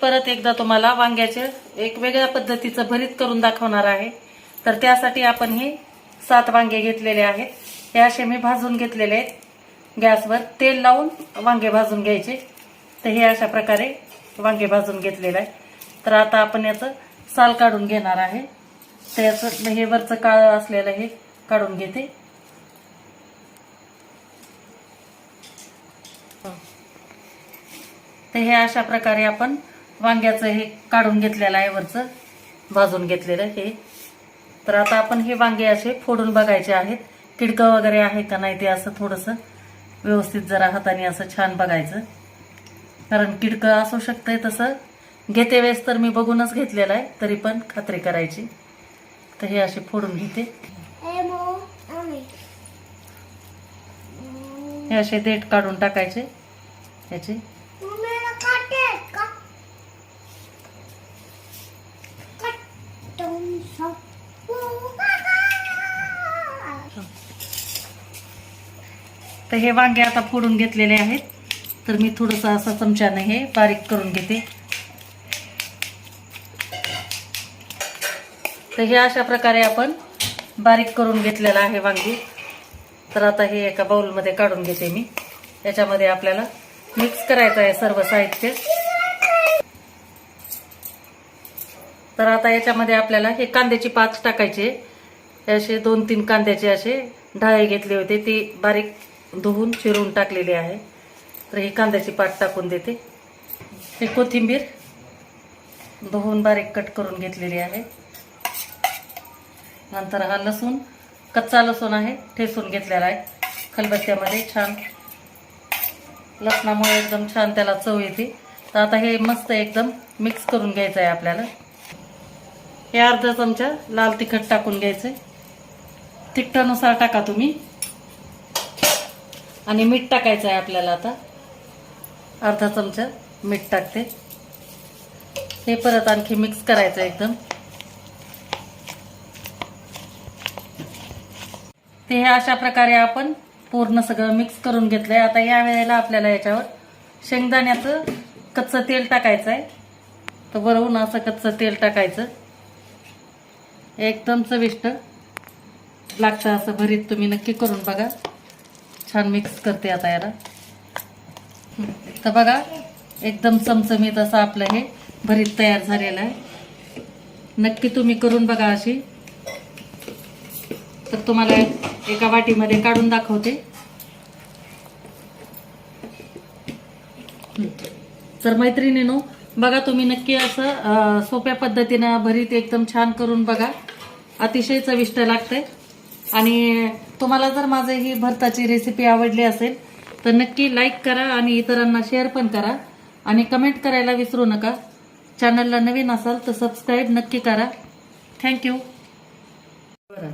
परत एकदा तुम्हाला वांग्याचे एक वेगळ्या पद्धतीचं भरीत करून दाखवणार आहे. तर त्यासाठी आपण हे सात वांगे घेतलेले आहेत. हे असे मी भाजून घेतलेले आहेत. गॅसवर तेल लावून वांगे भाजून घ्यायचे. तर हे अशा प्रकारे वांगे भाजून घेतलेलं आहे तर आता आपण याचं साल काढून घेणार आहे. तर याचं हे वरचं काळं असलेलं हे काढून घेते. तर हे अशा प्रकारे आपण वांग्याचं हे काढून घेतलेलं आहे वरचं भाजून घेतलेलं हे. तर आता आपण हे वांगे असे फोडून बघायचे आहेत. किडकं वगैरे आहे का नाही ते असं थोडंसं व्यवस्थित जरा हाताने असं छान बघायचं. कारण किडकं असू शकतंय तसं. घेते वेळेस तर मी बघूनच घेतलेलं आहे तरी पण खात्री करायची. तर हे असे फोडून घेते. हे असे देठ काढून टाकायचे. याचे. तर हे वांगे आता फोडून घेतलेले आहेत. तर मी थोडंसं असं चमच्यानं हे बारीक करून घेते. तर हे अशा प्रकारे आपण बारीक करून घेतलेलं आहे वांगी. तर आता हे एका बाउलमध्ये काढून घेते मी. याच्यामध्ये आपल्याला मिक्स करायचं आहे सर्व साहित्य. तर आता याच्यामध्ये आपल्याला हे कांद्याची पाच टाकायचे. असे दोन तीन कांद्याचे असे ढाळे घेतले होते. ते बारीक धुवून चिरून टाकलेले आहे. तर ही कांद्याची पात टाकून देते. हे कोथिंबीर धुवून बारीक कट करून घेतलेली आहे. नंतर हा लसूण कच्चा लसूण आहे ठेसून घेतलेला आहे. खलबत्त्यामध्ये छान लसणामुळे एकदम छान त्याला चव येते. तर आता हे मस्त एकदम मिक्स करून घ्यायचं आहे आपल्याला. हे अर्धा चमचा लाल तिखट टाकून घ्यायचं तिखटानुसार टाका तुम्ही. आणि मीठ टाकायचं आहे आपल्याला आता. अर्धा चमचा मीठ टाकते. हे परत आणखी मिक्स करायचं एकदम. ते हे अशा प्रकारे आपण पूर्ण सगळं मिक्स करून घेतलंय. आता या वेळेला आपल्याला याच्यावर शेंगदाण्याचं कच्चं तेल टाकायचं आहे तर वरवून असं कच्चं तेल टाकायचं. एकदम चविष्ट. लागतं असं भरीत तुम्ही नक्की करून बघा. छान मिक्स करते आता याला. तर बघा एकदम चमचमीत असं आपलं हे भरीत तयार झालेलं आहे. नक्की तुम्ही करून बघा अशी. तर तुम्हाला एका वाटीमध्ये काढून दाखवते. तर मैत्रिणीनो बघा तुम्ही नक्की असं सोप्या पद्धतीनं भरीत एकदम छान करून बघा. अतिशय चविष्ट लागते आणि तुम्हाला जर माझी ही भरताची रेसिपी आवडली असेल तर नक्की लाईक करा आणि इतरांना शेअर पण करा. आणि कमेंट करायला विसरू नका. चॅनलला नवीन असाल तर सबस्क्राईब नक्की करा. थँक्यू बरं.